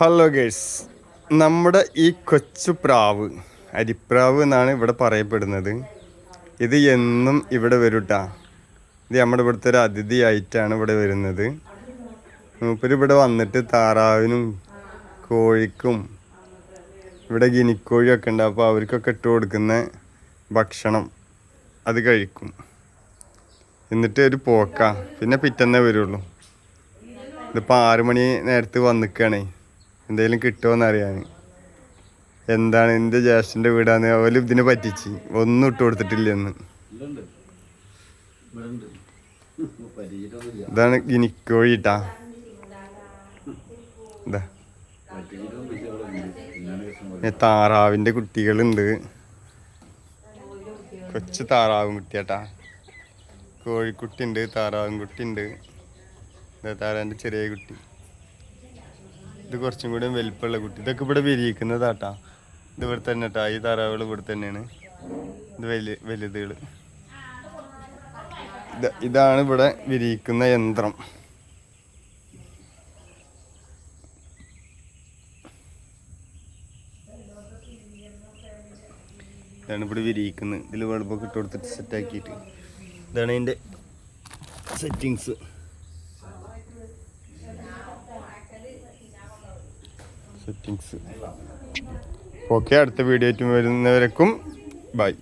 Hello girls നമ്മുടെ ഈ കൊച്ചു പ്രാവ് അരിപ്രാവ് എന്നാണ് ഇവിടെ പറയപ്പെടുന്നത്. ഇത് എന്നും ഇവിടെ വരൂട്ടാ. ഇത് നമ്മുടെ ഇവിടുത്തെ ഒരു അതിഥിയായിട്ടാണ് ഇവിടെ വരുന്നത്. മൂപ്പര് ഇവിടെ വന്നിട്ട് താറാവിനും കോഴിക്കും ഇവിടെ ഗിനിക്കോഴിയൊക്കെ ഉണ്ട്. അപ്പോൾ അവർക്കൊക്കെ ഇട്ട് കൊടുക്കുന്ന ഭക്ഷണം അത് കഴിക്കും. എന്നിട്ട് ഒരു പോക്ക. പിന്നെ പിറ്റന്നേ വരുള്ളൂ. ഇതിപ്പോൾ ആറ് മണി നേരത്ത് വന്നിക്കുകയാണേ എന്തെങ്കിലും കിട്ടുമോ അറിയാൻ എന്താണ് എന്റെ ജ്യേഷ്ഠന്റെ വീടാന്ന് അവർ ഇതിനെ പറ്റിച്ച്. ഒന്നും ഇട്ട് കൊടുത്തിട്ടില്ലെന്ന്. ഇതാണ് ഗിനിക്കോഴിട്ടാ. ഇതാ. താറാവിന്റെ കുട്ടികളുണ്ട്. കൊച്ചു താറാവും കുട്ടിയാട്ടാ. കോഴിക്കുട്ടി ഉണ്ട് താറാവും കുട്ടി ഉണ്ട് താറാവിന്റെ ചെറിയ കുട്ടി. ഇത് കുറച്ചും കൂടി വലിപ്പമുള്ള കുട്ടി. ഇതൊക്കെ ഇവിടെ വിരിയിക്കുന്നതാട്ടാ. ഇത് ഇവിടെ തന്നെ കേട്ടാ ഈ താറാവുകൾ ഇവിടെ തന്നെയാണ്. ഇത് വലിയ വലുതുകൾ. ഇത് ഇതാണ് ഇവിടെ വിരിയിക്കുന്ന യന്ത്രം. ഇതാണ് ഇവിടെ വിരിയിക്കുന്നത്. ഇതിൽ വെളുപ്പൊക്കെ ഇട്ട് കൊടുത്തിട്ട് സെറ്റാക്കിയിട്ട് ഇതാണ് അതിന്റെ സെറ്റിങ്സ് സെറ്റിങ്സ് ഓക്കെ അടുത്ത വീഡിയോ വരുന്നവരേക്കും ബൈ